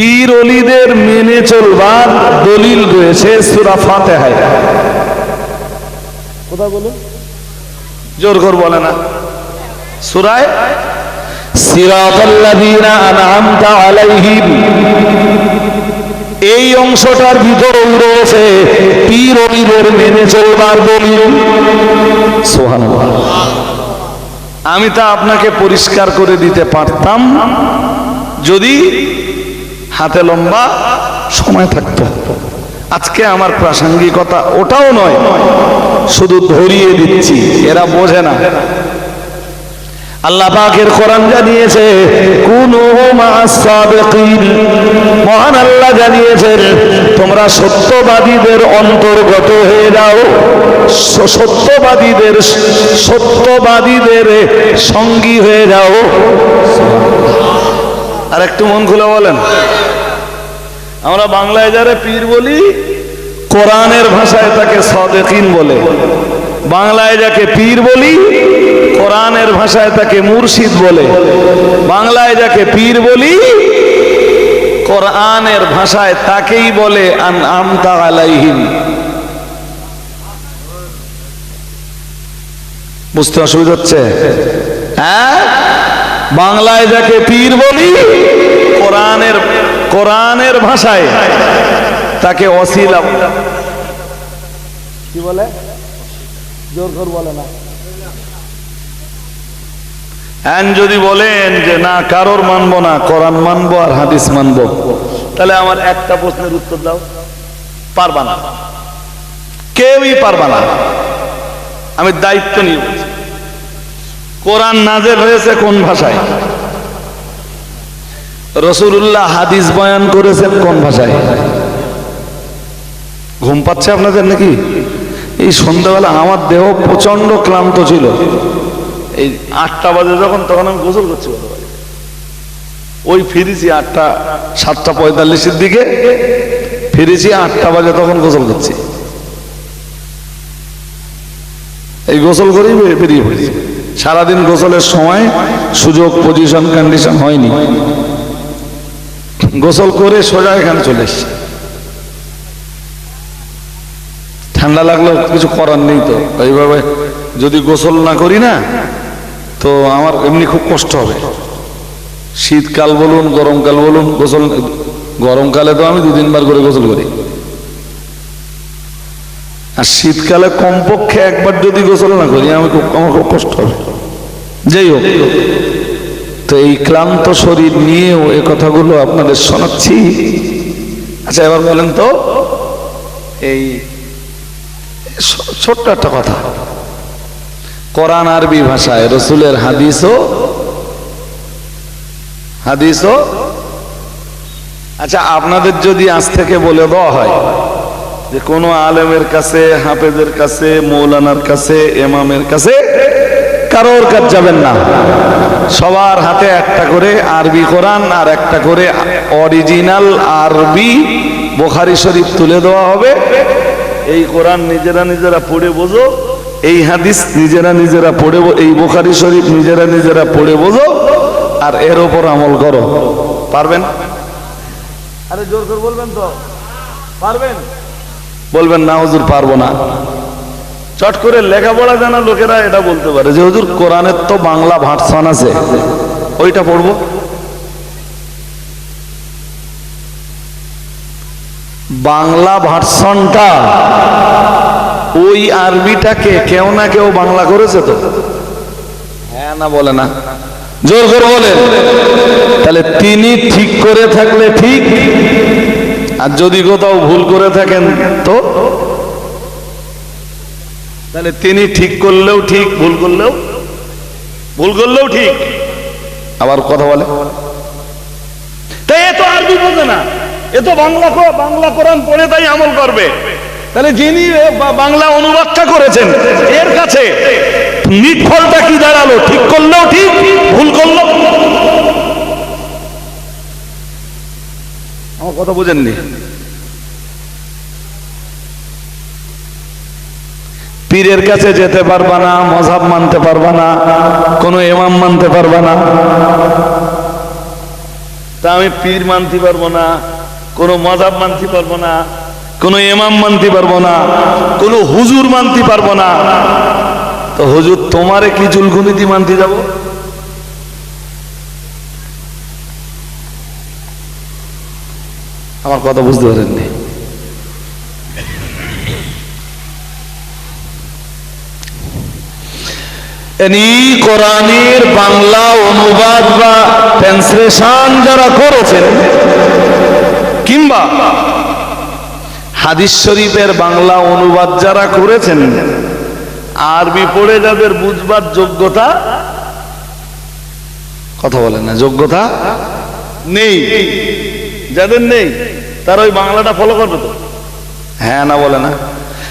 পীর অলিদের মেনে চলবার দলিল রয়েছে সুরা ফাতেহায়। কোথায় বলুন? জোর কর বলে না। সুরায়? এই অংশটার ভিতরেও রয়েছে পীর অলিদের মেনে চলবার দলিল। আমি তা আপনাকে পরিষ্কার করে দিতে পারতাম। যদি হাতে লম্বা সময় থাকতো। আজকে আমার প্রাসঙ্গিকতা ওটাও নয়, শুধু ধরিয়ে দিচ্ছি, এরা বোঝে না। আল্লাহ পাকের কোরআন জানিয়েছে মহান আল্লাহ জানিয়েছেন, তোমরা সত্যবাদীদের অন্তর্গত হয়ে যাও। সত্যবাদীদের সত্যবাদীদের সঙ্গী হয়ে যাও। আর একটু মন খুলে বলেন। আমরা বাংলায় যারা পীর বলি, কোরআনের ভাষায় তাকে সদেকিন বলে। বাংলায় যাকে পীর বলি, কোরআনের ভাষায় তাকে মুর্শিদ বলে। বাংলায় যাকে পীর বলি, কোরআনের ভাষায় তাকেই বলে, আন আমতা আলাইহিম। বুঝতে অসুবিধা হচ্ছে? হ্যাঁ? বাংলায় যাকে পীর বলি, কোরআনের কোরআনের ভাষায় তাকে অসিলা। কি বলে? জোর কর বলে না। এন যদি বলেন যে না কারোর মানবো না কোরআন মানবো আর হাদিস মানবো। তাহলে আমার একটা প্রশ্নের উত্তর দাও। পারবা না। কেউই পারবা না। আমি দায়িত্ব নিয়ে কোরআন নাজেল হয়েছে কোন ভাষায়? রসুল্লাহ হাদিস বয়ান করেছেন কোন ভাষায়? ঘুম পাচ্ছে আপনাদের নাকি? এই সন্ধ্যাবেলা আমার দেহ প্রচণ্ড ক্লান্ত ছিল। এই আটটা বাজে যখন, তখন আমি গোসল করছি ওই ফিরেছি আটটা, সাতটা পঁয়তাল্লিশের দিকে, ফিরেছি আটটা বাজে তখন গোসল করছি। এই গোসল করেই বেরিয়ে পড়েছি। সারাদিন গোসলের সময় সুযোগ পজিশন কন্ডিশন হয়নি। গোসল করে সোজা এখানে চলে এসছি। ঠান্ডা লাগলেও কিছু করার নেই তো। এইভাবে যদি গোসল না করি না, তো আমার এমনি খুব কষ্ট হবে। শীতকাল বলুন, গরমকাল বলুন, গোসল, গরমকালে তো আমি দু তিনবার করে গোসল করি। আর শীতকালে কমপক্ষে একবার যদি গোসল না করি, আমি খুব, আমার খুব কষ্ট হবে। যাই হোক। তো এই ক্লান্ত শরীর নিয়েও এ কথাগুলো আপনাদের শোনাচ্ছি। আচ্ছা এবার বলেন তো, এই ছোট্ট একটা কথা। কোরআন আরবি ভাষায় রসুলের হাদিসও হাদিসও। আচ্ছা আপনাদের যদি আজ থেকে বলে দেওয়া হয় যে কোনো আলেমের কাছে, হাফেজের কাছে, মৌলানার কাছে, এমামের কাছে কারোর কাজ যাবেন না। সবার হাতে একটা করে আরবি কোরআন আর একটা করে অরিজিনাল আরবি বোখারি শরীফ তুলে দেওয়া হবে। এই কোরআন নিজেরা নিজেরা পড়ে বোঝো এই হাদিস নিজেরা নিজেরা পড়ে এই বোখারি শরীফ নিজেরা নিজেরা পড়ে বোঝো আর এর ওপর আমল করো। পারবেন? আরে জোর করে বলবেন তো। পারবেন? বলবেন না হুজুর পারব না। চট করে লেখাপড়া জানা লোকেরা এটা বলতে পারে যে হুজুর কোরআনের তো বাংলা ভার্সন আছে। ওইটা পড়ব? বাংলা ভার্সনটা ওই আরবিটাকে কেউ না কেউ বাংলা করেছে তো? হ্যাঁ না বলে না। জোর করে বলেন। তাহলে তিনি ঠিক করে থাকলে ঠিক আর যদি কোথাও ভুল করে থাকেন তো? তাহলে তিনি ঠিক করলেও ঠিক, ভুল করলেও ভুল করলেও ঠিক। আবার কথা বলে। তাই এ তো আরবি বোঝে না। এ তো বাংলা বাংলা কোরআন পড়ে তাই আমল করবে। তাহলে যিনি বাংলা অনুবাদটা করেছেন, এর কাছে নিটফলটা কি দাঁড়াল? ঠিক করলেও ঠিক, ভুল করলেও আমার কথা বুঝেননি? পীরের কাছে যেতে পারবা না মজাব মানতে পারবা না, কোনো এমাম মানতে পারবা না। তা আমি পীর মানতে পারব না, কোনো মজাব মানতে পারব না, কোনো এমাম মানতে পারব না, কোনো হুজুর মানতে পারব না। তো হুজুর, তোমারে কি জুলগুনিতি মানতে যাব? আমার কথা বুঝতে পারেননি। এনি কোরআনের বাংলা অনুবাদ বা ট্রান্সলেশন যারা করেছেন, কিংবা হাদিস শরীফের বাংলা অনুবাদ যারা করেছেন, আরবি পড়ে যাদের বুঝবার যোগ্যতা, কথা বলেন না, যোগ্যতা নেই, যাদের নেই, তারা ওই বাংলাটা ফলো করবে তো? হ্যাঁ না বলে না।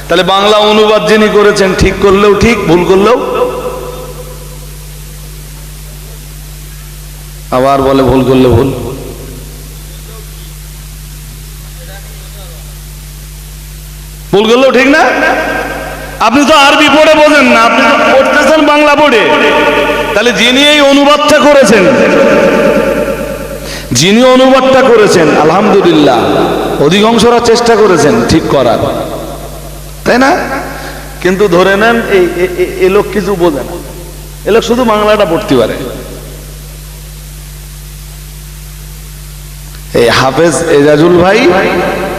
তাহলে বাংলা অনুবাদ যিনি করেছেন, ঠিক করলেও ঠিক, ভুল করলেও আবার বলে ভুল করলে ভুল। ভুল করলেও ঠিক না? আপনি তো আরবি পড়ে বোঝেন না, আপনি তো পড়তেছেন বাংলা পড়ে। তাহলে যিনি এই অনুবাদটা করেছেন, যিনি অনুবাদটা করেছেন, আলহামদুলিল্লাহ, অধিকাংশরা চেষ্টা করেছেন ঠিক করার। তাই না? কিন্তু ধরে নেন, এই এ- লোক কিছু বোঝে না। এ লোক শুধু বাংলাটা পড়তে পারে। এই হাফেজ এজাজুল ভাই,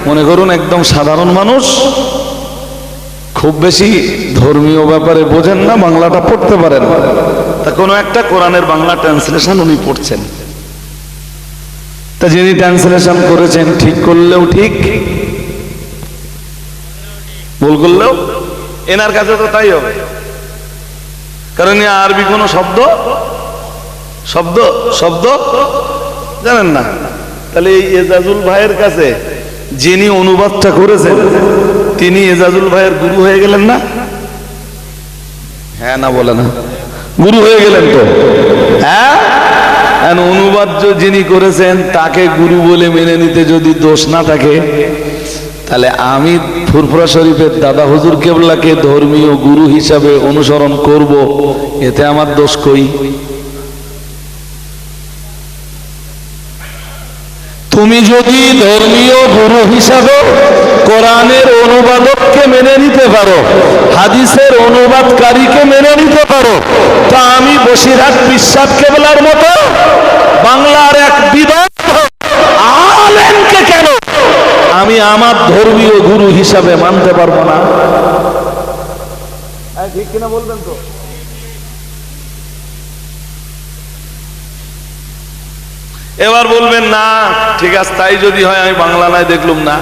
মনে করুন একদম সাধারণ মানুষ, খুব বেশি ধর্মীয় ব্যাপারে বোঝেন না, বাংলাটা পড়তে পারেন। তা কোনো একটা কোরআনের বাংলা ট্রান্সলেশন উনি পড়ছেন। তা যিনি ট্রান্সলেশন করেছেন, ঠিক করলেও ঠিক, ভুল করলেও, এনার কাছে তো তাই হবে। কারণ আরবি কোনো শব্দ শব্দ শব্দ জানেন না। তাহলে এই এজাজুল ভাইয়ের কাছে যিনি অনুবাদটা করেছেন, তিনি এজাজুল ভাইয়ের গুরু হয়ে গেলেন না? হ্যাঁ না বলে না। গুরু হয়ে গেলেন তো? হ্যাঁ? অনুবাদ যিনি করেছেন, তাকে গুরু বলে মেনে নিতে যদি দোষ না থাকে, তাহলে আমি ফুরফুরা শরীফের দাদা হুজুর কেবলাকে ধর্মীয় গুরু হিসাবে অনুসরণ করব, এতে আমার দোষ কই? তুমি যদি ধর্মীয় গুরু হিসাবে কোরআনের অনুবাদককে মেনে নিতে পারো, হাদিসের অনুবাদকারীকে মেনে নিতে পারো, তা আমি বসিরহাট বিশ্বাস কেবলার মতো বাংলার এক আলেমকে কেন আমি আমার ধর্মীয় গুরু হিসাবে মানতে পারব না? ঠিক কিনা বলবেন তো? এবার বলবেন, না, ঠিক আছে, তাই যদি হয় আমি বাংলা নাই দেখলুম না।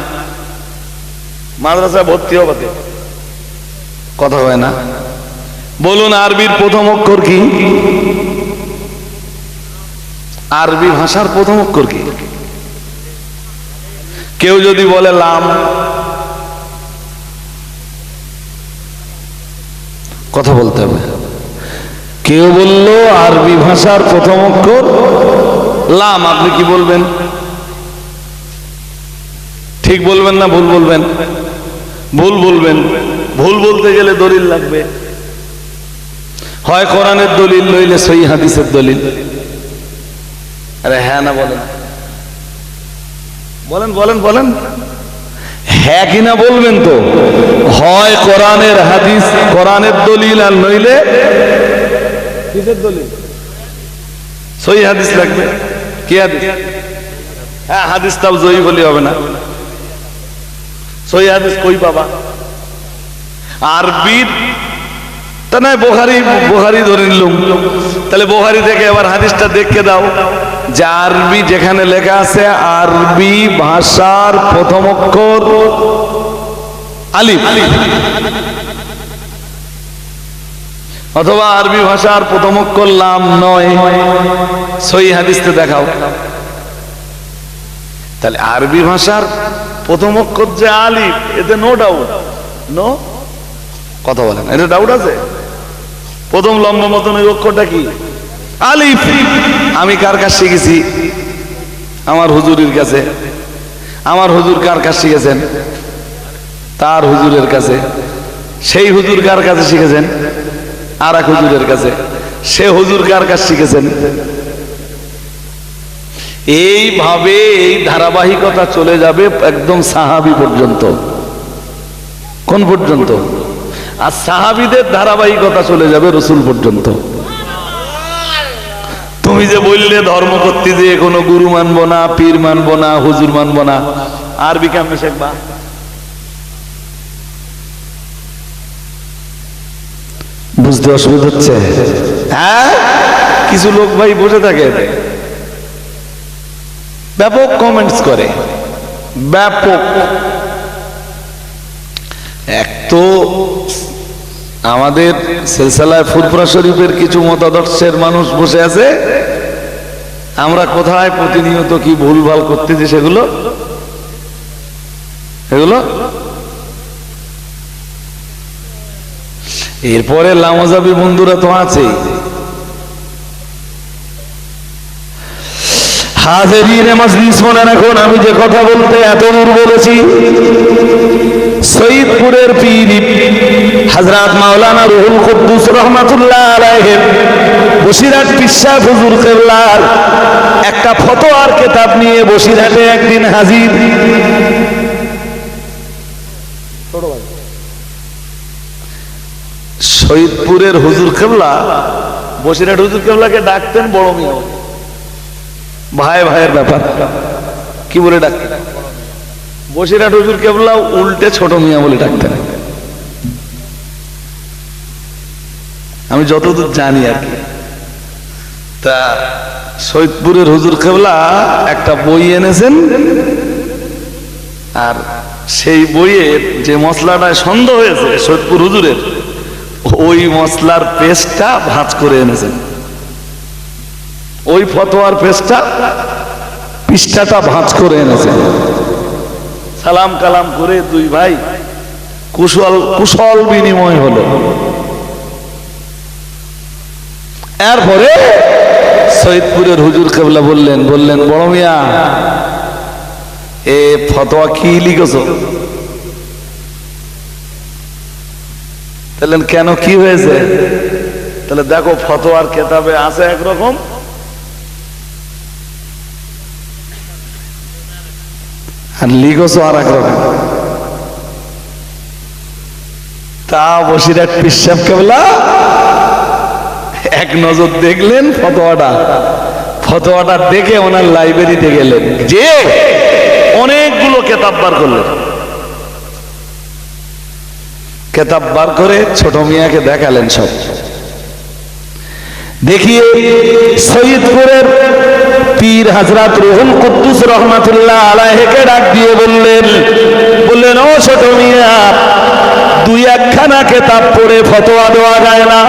মাদ্রাসায় ভর্তি হবে কথা হয় না। বলুন, আরবির প্রথম অক্ষর কি? আরবি ভাষার প্রথম অক্ষর কি? কেউ যদি বলে, লাম। কথা বলতে হবে। কেউ বলল, আরবি ভাষার প্রথম অক্ষর লাম, আপনি কি বলবেন? ঠিক বলবেন না ভুল বলবেন? ভুল বলবেন। ভুল বলতে গেলে দলিল লাগবে। হয় কোরআনের দলিল লইলে সই হাদিসের দলিল। আরে হ্যাঁ না বলেন। বলেন বলেন বলেন। হ্যাঁ কিনা বলবেন তো? হয় কোরআনের হাদিস, কোরআনের দলিল, আর নইলে কিসের দলিল? সই হাদিস লাগবে। কি হাদিস? হ্যাঁ হাদিস তাও জয়ী বলি হবে না। সই হাদিস কই পাবা আরবির তা নয় বোহারি বোহারি ধরে নিলুম। তাহলে বোহারি থেকে এবার হাদিসটা দেখে দাও। যে আরবি যেখানে লেখা আছে, আরবি ভাষার প্রথম অক্ষর আলিফ। অথবা আরবি ভাষার প্রথম অক্ষর লাম নয়। সই হাদিসতে দেখাও। তাহলে আরবি ভাষার প্রথম অক্ষর যে আলিফ, এতে নো ডাউট নো কথা বলেন এটা ডাউট আছে? প্রথম লম্বা মতন ওই অক্ষরটা কি? আলিফ। আমি কার কাছ শিখেছি? আমার হুজুরের কাছে। আমার হুজুর কার কাছ শিখেছেন? তার হুজুরের কাছে। সেই হুজুর কার কাছে শিখেছেন? আর এক হুজুরের কাছে। সে হুজুর কার কাছে শিখেছেন? এইভাবে এই ধারাবাহিকতা চলে যাবে একদম সাহাবি পর্যন্ত। কোন পর্যন্ত? আর সাহাবিদের ধারাবাহিকতা চলে যাবে রসুল পর্যন্ত। তুমি যে বললে ধর্ম করতে যে কোনো গুরু মানবো না, পীর মানবো না, হুজুর মানবো না, আরবি কেমনে শেখবা? বুঝতে অসুবিধা হচ্ছে? হ্যাঁ? কিছু লোক ভাই বসে থাকে ব্যাপক কমেন্টস করে। ব্যাপক। এক তো আমাদের সিলসিলায় ফুরফুরা শরীফের কিছু মতাদর্শের মানুষ বসে আছে। আমরা কোথায় প্রতিনিয়ত কি ভুলভাল করতেছি সেগুলো? এগুলো এরপরে লামজাবি বন্ধুরা তো আছেই হাজেরিনে মজলিস মনে রাখুন, আমি যে কথা বলতে এত দূর বলেছি। সৈয়দপুরের পীর হযরত মাওলানা রুহুল কুদ্দুস রহমাতুল্লাহ আলাইহি, বসিরহাট পিসা হুজুর কেবলার একটা ফতোয়ার কিতাব নিয়ে বসিরহাটে একদিন হাজির। সৈয়দপুরের হুজুর কেবলা, বসিরহাট হুজুর কেবলাকে ডাকতেন বড় মিয়া ভাই, ভাইয়ের ব্যাপার। কি বলে ডাকতেন? বসিরহাট হুজুর কেবলা উল্টে ছোট মিয়া বলে ডাকতেন। আমি যতদূর জানি আর কি। তা সৈয়দপুরের হুজুর কেবলা একটা বই এনেছেন, আর সেই বইয়ের যে মশলাটায় সন্দেহ হয়েছে সৈয়দপুর হুজুরের ওই মশলার পেস্টটা ভাঁজ করে এনেছেন। ওই ফতোয়ার পেস্টটা পৃষ্ঠাটা ভাঁজ করে এনেছেন। সালাম কালাম করে দুই ভাই কুশল কুশল বিনিময় হলো। এরপরে সৈয়দপুরের হুজুর কেবলা বললেন বললেন, বড় মিয়া, এ ফতোয়া কি লিখেছ? তাহলে কেন কি হয়েছে? তাহলে দেখো ফতোয়ার কেতাবে আছে একরকম? আর লিখছো আর একরকম? তা বসিরহাট পিসাব কেবলা, এক নজর দেখলেন ফতোয়াটা। ফতোয়াটা দেখে ওনার লাইব্রেরিতে গেলেন। যে অনেকগুলো কেতাব বার করলেন। কেতাব বার করে ছোট মিয়াকে দেখালেন সব। দেখিয়ে সৈয়দপুরের পীর হাজরাত রুহুল কুদ্দুস রহমাতুল্লাহ আলাইহিকে ডাক দিয়ে বললেন বললেন, ও ছোট মিয়া, দুই একখানা কেতাব পড়ে ফতোয়া দেওয়া যায় না?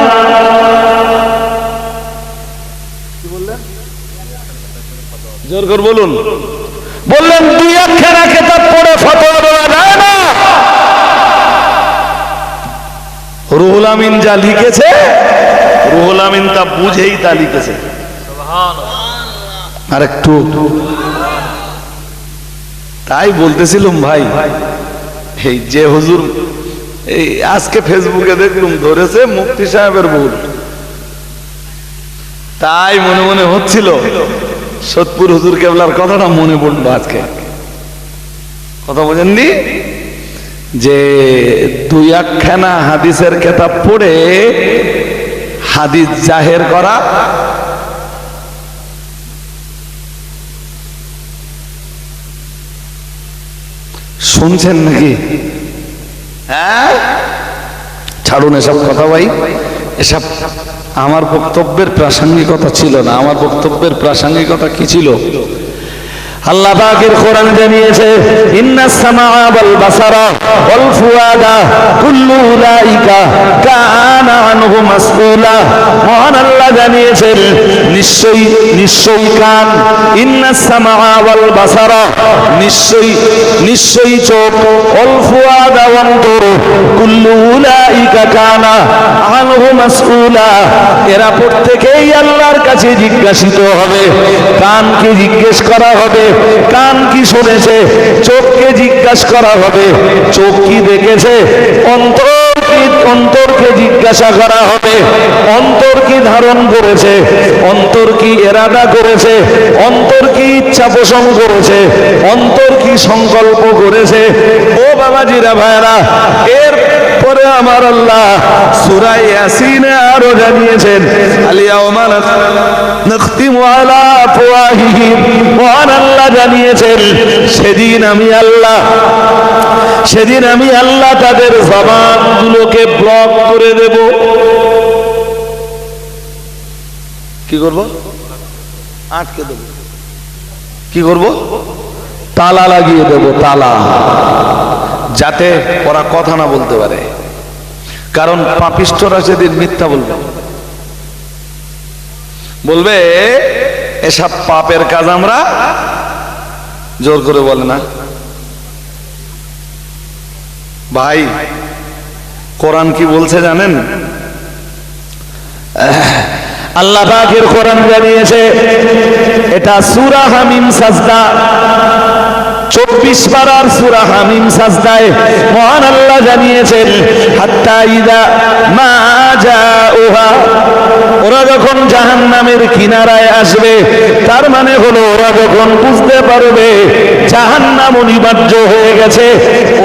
জোর করে বলুন। বললেন, দুই একখানা কেতাব পড়ে ফতোয়া রুহুল আমিন যা লিখেছে রুহুল আমিন তা বুঝেই তা লিখেছে। আর একটু। তাই বলতেছিলাম ভাই এই যে হুজুর এই আজকে ফেসবুকে দেখলুম ধরেছে মুফতি সাহেবের ভুল। তাই মনে মনে হচ্ছিল সতপুর হুজুর কেবলার কথাটা মনে পড়ল আজকে। কথা বোঝেননি? যে দুই একখানা হাদিসের কেতাব পড়ে হাদিস জাহের করা, শুনছেন নাকি? হ্যাঁ? ছাড়ুন এসব কথা ভাই। এসব আমার বক্তব্যের প্রাসঙ্গিকতা ছিল না। আমার বক্তব্যের প্রাসঙ্গিকতা কি ছিল? আল্লাহ পাকের কোরআন জানিয়েছে ইন্নাস সামা ওয়াল বাসারা ওয়াল ফুয়াদা কুল্লু উলাইকা কানা আনহু মাসউলা। মহান আল্লাহ জানিয়েছেন, নিশ্চয়ই নিশ্চয়ই কান ইন্নাস সামা ওয়াল বাসারা, নিশ্চয়ই নিশ্চয়ই চোখ, ওয়াল ফুয়াদা অন্তর কুল্লু উলাইকা কানা আনহু মাসউলা। এরা প্রত্যেকেই আল্লাহর কাছে জিজ্ঞাসিত হবে, কানকে জিজ্ঞেস করা হবে কান কি শুনেছে? চোখকে জিজ্ঞাসা করা হবে। চোখ কি দেখেছে? অন্তর কি অন্তরকে জিজ্ঞাসা করা হবে। অন্তর কি ধারণ করেছে? অন্তর কি এরাদা করেছে? অন্তর কি ইচ্ছা পোষণ করেছে? অন্তর কি সংকল্প করেছে? ও বাবাজিরা ভাইরা এর পরে আমার আল্লাহ সুরাই ইয়াসিনে আরও জানিয়েছেন আলিয়াউমা নাখতিমু আলা আফওয়াহিহিম মহান আল্লাহ জানিয়েছেন, সেদিন আমি আল্লাহ, সেদিন আমি আল্লাহ তাদের ব্লক করে দেব। কি করব? আটকে দেব। কি করব? তালা লাগিয়ে দেব, তালা। যাতে ওরা কথা না বলতে পারে। কারণ পাপিষ্টরা সেদিন মিথ্যা বলবে। বলবে, এসব পাপের কাজ আমরা জোর করে বলে না। ভাই, কোরআন কি বলছে জানেন? আল্লাহ পাকের কোরআন জানিয়েছে, এটা সূরা হামিম সাজদা। চব্বিশ পারার সুরা হামিম সাজদায় মহান আল্লাহ জানিয়েছেন, হাত্তা ইদা মা জাউহা। ওরা যখন জাহান নামের কিনারায় আসবে, তার মানে হলো ওরা যখন বুঝতে পারবে জাহান নাম অনিবার্য হয়ে গেছে,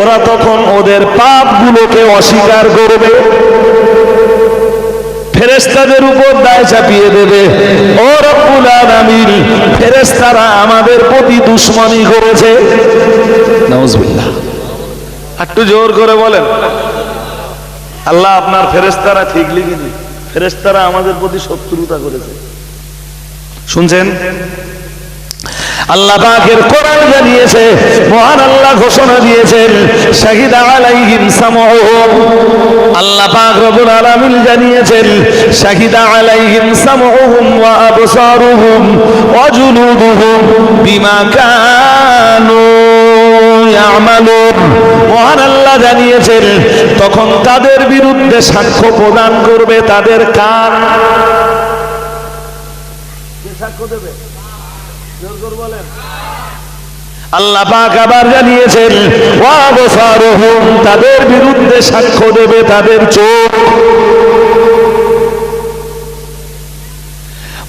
ওরা তখন ওদের পাপগুলোকে অস্বীকার করবে। ফেরেস্তাদের উপর দায় চাপিয়ে দেবে। ও রব্বুল আমাদের প্রতি দুশ্মনী করেছে। একটু জোর করে বলেন। আল্লাহ আপনার ফেরেস্তারা ঠিক লিখিনি ফেরেস্তারা আমাদের প্রতি শত্রুতা করেছে। শুনছেন? আল্লাহ পাকের কোরআন জানিয়েছে মহান আল্লাহ ঘোষণা দিয়েছেন, শাহিদা আলাইহিম সামউহুম। আল্লাহ পাক রব্বুল আলামিন জানিয়েছেন, শাহিদা আলাইহিম সামউহুম ওয়া আবসারুহুম ওয়া জুলুদুহুম বিমা কানু ইয়ামালুন। মহান আল্লাহ জানিয়েছেন, তখন তাদের বিরুদ্ধে সাক্ষ্য প্রদান করবে তাদের কান সাক্ষ্য দেবে? আল্লাহ পাক আবার জানিয়েছেন তাদের বিরুদ্ধে সাক্ষ্য দেবে তাদের চোখ।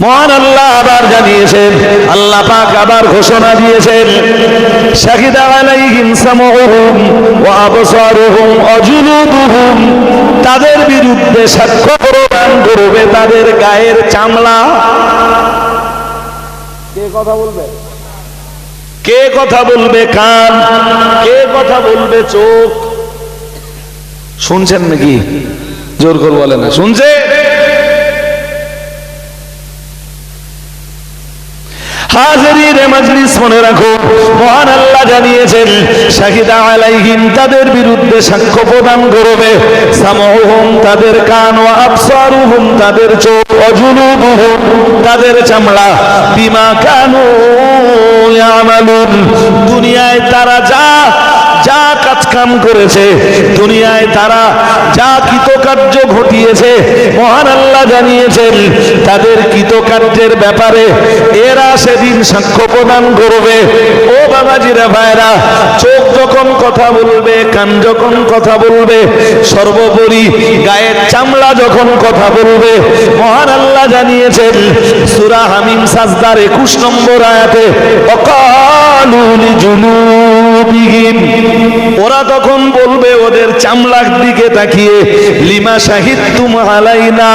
মহান আল্লাহ আবার জানিয়েছেন, আল্লাহ পাক আবার ঘোষণা দিয়েছেন ওয়া তাদের বিরুদ্ধে সাক্ষ্য প্রদান করবে তাদের গায়ের চামড়া। কে কথা বলবে? কে কথা বলবে কান? কে কথা বলবে চোখ? শুনছেন নাকি? জোর করে বলে না। শুনছে হাজির মজলিস মনে রাখো। মহান আল্লাহ জানিয়েছেন, শাহিদা আলাইহিম তাদের বিরুদ্ধে সাক্ষ্য প্রদান করবে। সামহুম তাদের কান ও আবসারুহুম তাদের চোখ অজুলুবুহুম তাদের চামড়া। বিমা কানু ইয়ামালুন। দুনিয়ায় তারা যা কাম করেছে। দুনিয়ায় তারা যা কৃতকার্য ঘটিয়েছে, মহান আল্লাহ জানিয়েছেন, তাদের কৃতকার্যের ব্যাপারে এরা সেদিন সাক্ষ্য প্রদান করবে। ও বাবাজিরা ভাইরা চোখ যখন কথা বলবে, কান যখন কথা বলবে, সর্বোপরি গায়ের চামড়া যখন কথা বলবে, মহান আল্লাহ জানিয়েছেন, সুরা হামিম সাজদার একুশ নম্বর আয়াতে, অকালুলি ওরা তখন বলবে, ওদের চামড়ার দিকে তাকিয়ে লিমা শাহিদ তুম আলাইনা,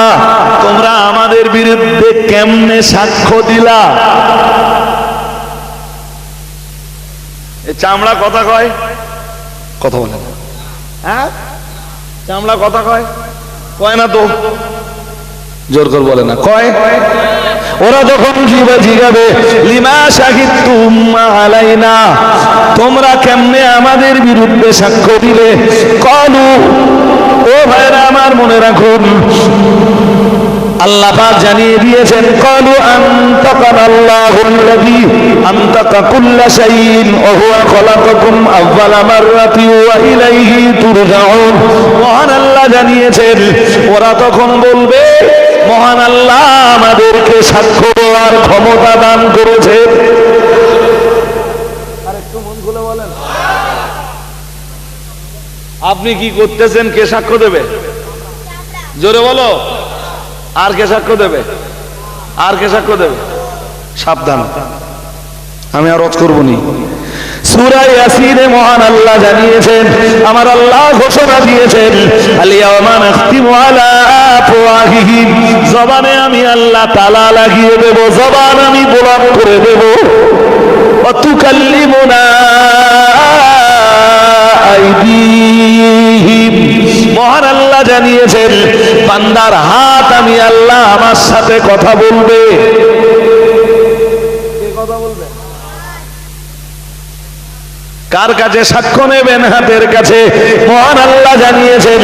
তোমরা আমাদের বিরুদ্ধে কেমনে সাক্ষ্য দিলা? চামড়া কথা কয়? কথা বলে হ্যাঁ? চামড়া কথা কয়? কয় না তো? জোর করে বলে না। কয়? ওরা যখন জিবা জিগাবে লিমা শাহিদ তুম্মা আলাইনা, তোমরা কেমনে আমাদের বিরুদ্ধে সাক্ষ্য দিলে? কলু, ও ভাইরা আমার মনে রাখুন, আল্লাহ জানিয়ে দিয়েছেন, কলু আনতাকান মহান আল্লাহ জানিয়েছেন, ওরা তখন বলবে, মহান আল্লাহ সাক্ষ্য দেওয়ার ক্ষমতা দান করেছে। আপনি কি করতেছেন? কে সাক্ষ্য দেবে? জোরে বলো। আর কে সাক্ষ্য দেবে? আর কে সাক্ষ্য দেবে? সাবধান। আমি আর রজ করব নি। সূরা ইয়াসিনে মহান আল্লাহ জানিয়েছেন, আমার আল্লাহ ঘোষণা জবানে আমি আল্লাহ তালা লাগিয়ে জবান আমি করে মহান আল্লাহ জানিয়েছেন হাত আমি আল্লাহ আমার সাথে কথা বলবে। কার কাছে সাক্ষ্য নেবেন হাতের কাছে? মহান আল্লাহ জানিয়েছেন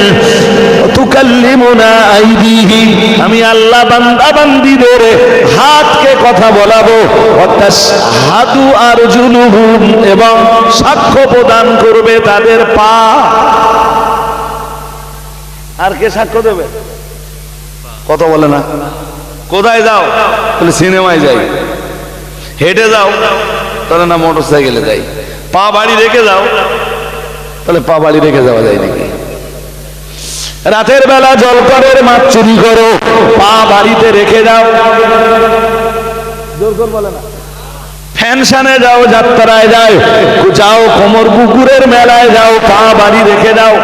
আমি আল্লাহ বান্দা বান্দিদের হাতকে কথা বলাবো। অর্থাৎ হাতু আর জুলুহুম এবং সাক্ষ্য প্রদান করবে তাদের পা। আর কে সাক্ষ্য দেবে? কথা বলে না। কোথায় যাও? বলে, সিনেমায় যাই। হেঁটে যাও। তাহলে না মোটর সাইকেলে যাই। পা বাড়ি রেখে যাও। তাহলে পা বাড়ি রেখে যাওয়া যায় নাকি? রাতের বেলা জলকরের মাছ চুরি করো, পা বাড়িতে রেখে না। ফ্যানশানে যাও, যাত্রায় যাও যাও কোমর পুকুরের মেলায় যাও, পা বাড়ি রেখে দাও।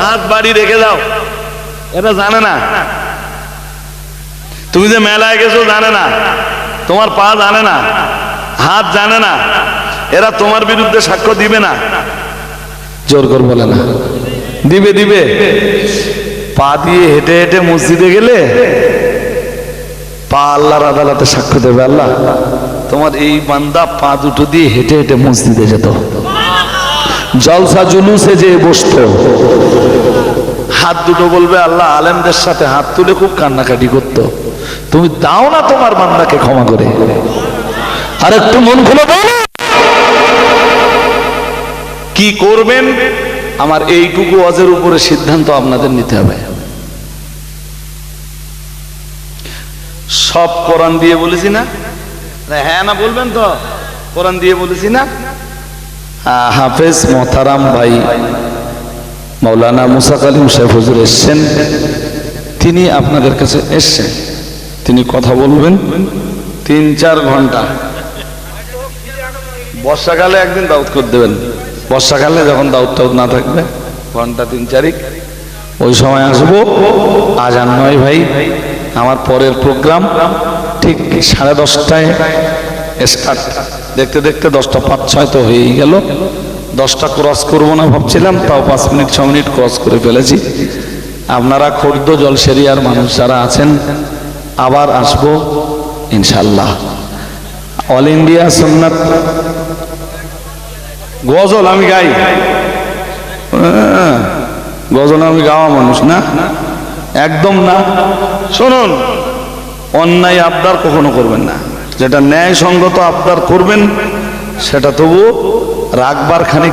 হাত বাড়ি রেখে দাও। এটা জানে না। তুমি যে মেলায় গেছো জানে না। তোমার পা জানে না। হাত জানে না। এরা তোমার বিরুদ্ধে সাক্ষ্য দিবে না। জোর কর বলে না। দিবে দিবে। পা দিয়ে হেঁটে হেঁটে মসজিদে গেলে পা আল্লাহর আদালতে সাক্ষ্য দেবে, আল্লাহ। তোমার এই বান্দা পা দুটো দিয়ে হেঁটে হেঁটে মসজিদে যেত। জলসা জুলুসে যে বসতো। হাত দুটো বলবে, আল্লাহ, আলেমদের সাথে হাত তুলে খুব কান্নাকাটি করতো। তুমি দাও না তোমার বান্দাকে ক্ষমা করে। আর একটু মন খুলে দাও। কি করবেন? আমার এইটুকু অজের উপরে সিদ্ধান্ত আপনাদের নিতে হবে। সব কোরআন দিয়ে বলেছি না? হ্যাঁ না, বলবেন তো। কোরআন দিয়ে বলেছি না? হাফেজ মথারাম ভাই মৌলানা মুসা কালিম সাহেব হুজুর এসছেন। তিনি আপনাদের কাছে এসছেন। তিনি কথা বলবেন তিন চার ঘণ্টা। বর্ষাকালে একদিন দাউদ করে দেবেন। বর্ষাকালে যখন দাউদ টাউদ না থাকবে, ঘণ্টা তিন চারিক, ওই সময় আসব। আজ আর নয় ভাই, আমার পরের প্রোগ্রাম ঠিক সাড়ে দশটায় স্টার্ট দেখতে দেখতে দশটা পাঁচ ছয় তো হয়েই গেল। দশটা ক্রস করব না ভাবছিলাম, তাও পাঁচ মিনিট, ছ মিনিট ক্রস করে ফেলেছি। আপনারা খর্দ, জলসেরিয়ার মানুষ যারা আছেন, আবার আসব ইনশাল্লাহ অল ইন্ডিয়া সুন্নাত গজল আমি গাই। হ্যাঁ, গজল আমি গাওয়া মানুষ না? একদম না। শুনুন অন্যায় আবদার কখনো করবেন না। যেটা ন্যায় সঙ্গত আবদার করবেন সেটা তবু রাখবার খানিক